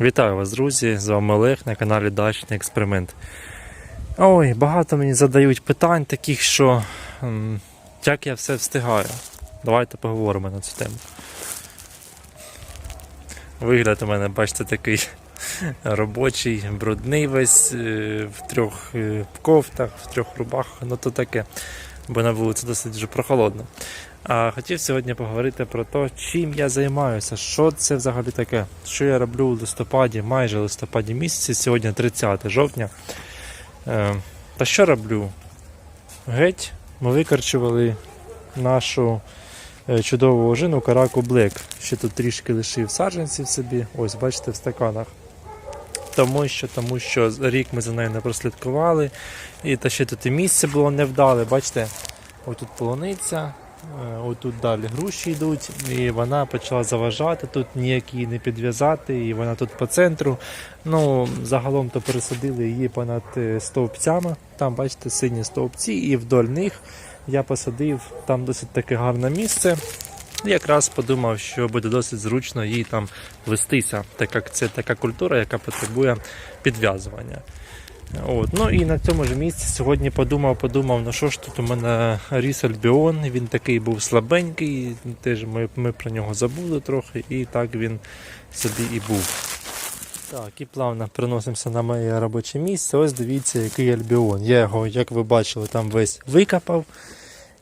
Вітаю вас, друзі! З вами Олег на каналі Дачний Експеримент. Ой, багато мені задають питань таких, що як я все встигаю. Давайте поговоримо на цю тему. Вигляд у мене, бачите, такий робочий, брудний весь е, в трьох е, кофтах, в трьох рубах, ну то таке, бо на вулиці досить вже прохолодно. Хотів сьогодні поговорити про те, чим я займаюся, що це взагалі таке, що я роблю у листопаді, майже листопаді місяці, сьогодні 30 жовтня. Е, та що роблю? Геть ми викорчували нашу е, чудову ожину Караку Блек. Ще тут трішки лишив саджанців собі, ось бачите в стаканах. Тому що, тому що рік ми за нею не прослідкували, і та ще тут і місце було невдале. Бачите, отут полуниця, Отут далі груші йдуть, і вона почала заважати, тут ніяк її не підв'язати, і вона тут по центру. Ну, Загалом то пересадили її понад е, стовпцями. Там, бачите, сині стовпці, і вдоль них я посадив там досить таке гарне місце. Якраз подумав, що буде досить зручно їй там вестися, так як це така культура, яка потребує підв'язування. От. Ну і на цьому ж місці сьогодні подумав, подумав, ну що ж тут у мене ріс Альбіон, він такий був слабенький, теж ми, ми про нього забули трохи, і так він собі і був. Так, і плавно переносимося на моє робоче місце. Ось дивіться, який альбіон. Я його, як ви бачили, там весь викопав.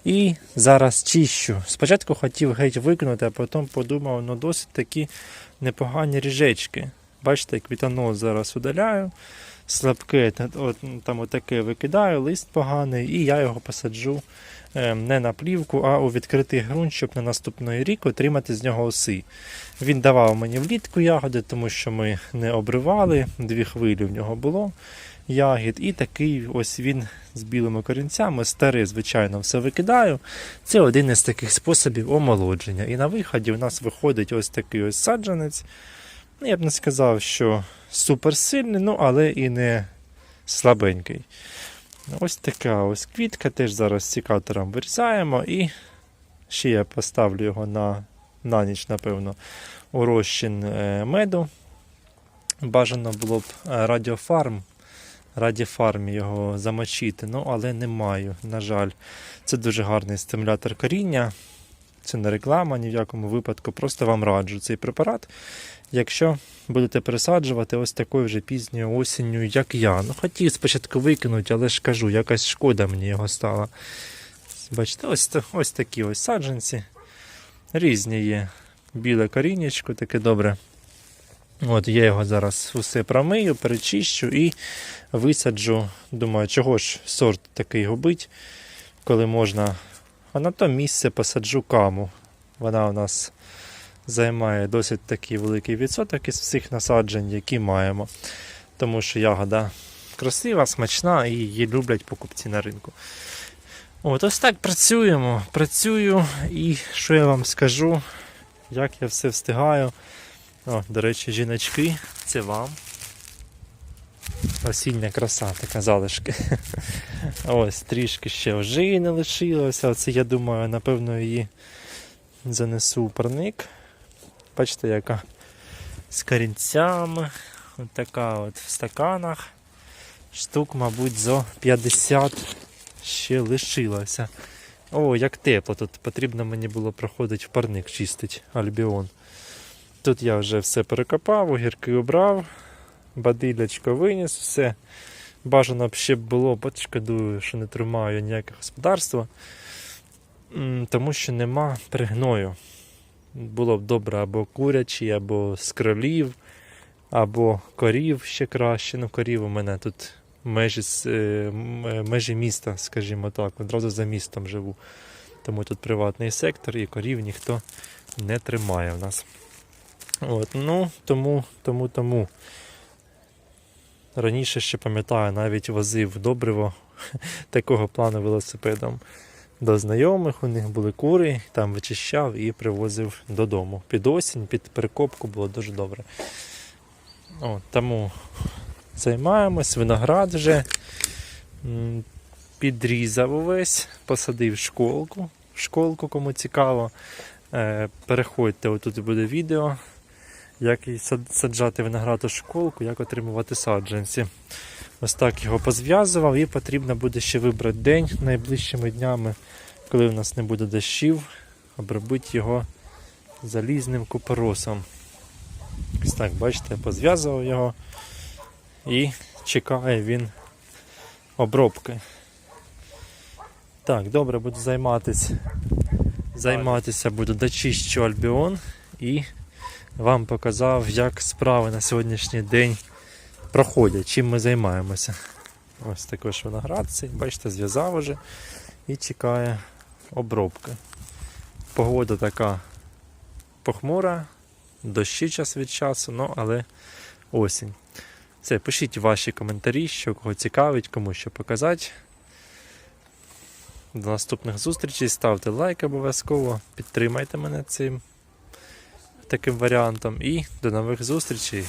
І зараз чищу. Спочатку хотів геть викинути, а потім подумав, ну досить такі непогані ріжечки. Бачите, квітанос зараз удаляю слабке, от, ну, там отаке викидаю, лист поганий, і я його посаджу е, не на плівку, а у відкритий ґрунт, щоб на наступний рік отримати з нього оси. Він давав мені влітку ягоди, тому що ми не обривали, дві хвилі в нього було ягід. І такий ось він з білими корінцями, старий, звичайно, все викидаю. Це один із таких способів омолодження. І на виході в нас виходить ось такий ось саджанець. Ну, я б не сказав, що суперсильний, ну але і не слабенький. Ось така ось квітка, теж зараз цікатором вирізаємо і ще я поставлю його на, на ніч, напевно, у розчин е, меду. Бажано було б е, радіофарм, радіофарм його замочити, ну але не маю, на жаль. Це дуже гарний стимулятор коріння. Це не реклама ні в якому випадку. Просто вам раджу цей препарат. Якщо будете пересаджувати ось такою вже пізньою осінню, як я. Ну, хотів спочатку викинути, але ж кажу, якась шкода мені його стала. Бачите, ось, ось такі ось саджанці. Різні є. Біле корінечко, таке добре. От я його зараз усе промию, перечищу і висаджу. Думаю, чого ж сорт такий губить, коли можна. А на то місце посаджу каму. Вона у нас займає досить такий великий відсоток із всіх насаджень, які маємо. Тому що ягода красива, смачна і її люблять покупці на ринку. От ось так працюємо. Працюю і що я вам скажу, як я все встигаю. О, до речі, жіночки, це вам. Осіння краса, така залишки. Ось трішки ще ожини лишилося. Оце я думаю, напевно, її занесу у парник. Бачите, яка з корінцями. От така от в стаканах. Штук, мабуть, зо 50 ще лишилося. О, як тепло. Тут потрібно мені було проходити в парник чистить альбіон. Тут я вже все перекопав, огірки обрав, бадилячко виніс, все. Бажано б ще було, бо шкодую, що не тримаю ніяке господарство. Тому що нема пригною. Було б добре або курячі, або з кролів, або корів ще краще. Ну, корів у мене тут межі, е, е, межі міста, скажімо так, одразу за містом живу. Тому тут приватний сектор і корів ніхто не тримає в нас. От, ну, тому, тому, тому. Раніше ще пам'ятаю, навіть возив добриво такого плану велосипедом до знайомих. У них були кури, там вичищав і привозив додому. Під осінь, під перекопку було дуже добре. От, тому займаємось, виноград вже підрізав увесь, посадив школку. Школку, кому цікаво. Е, Переходьте, отут буде відео як і саджати виноград у школку, як отримувати саджанці. Ось так його позв'язував і потрібно буде ще вибрати день найближчими днями, коли у нас не буде дощів, обробити його залізним купоросом. Ось так, бачите, я позв'язував його і чекає він обробки. Так, добре, буду займатися. Займатися буду дочищу альбіон і вам показав, як справи на сьогоднішній день проходять, чим ми займаємося. Ось також виноград цей, бачите, зв'язав уже і чекає обробки. Погода така похмура, дощі час від часу, ну але осінь. Це, пишіть ваші коментарі, що кого цікавить, кому що показати. До наступних зустрічей, ставте лайк обов'язково, підтримайте мене цим таким варіантом і до нових зустрічей.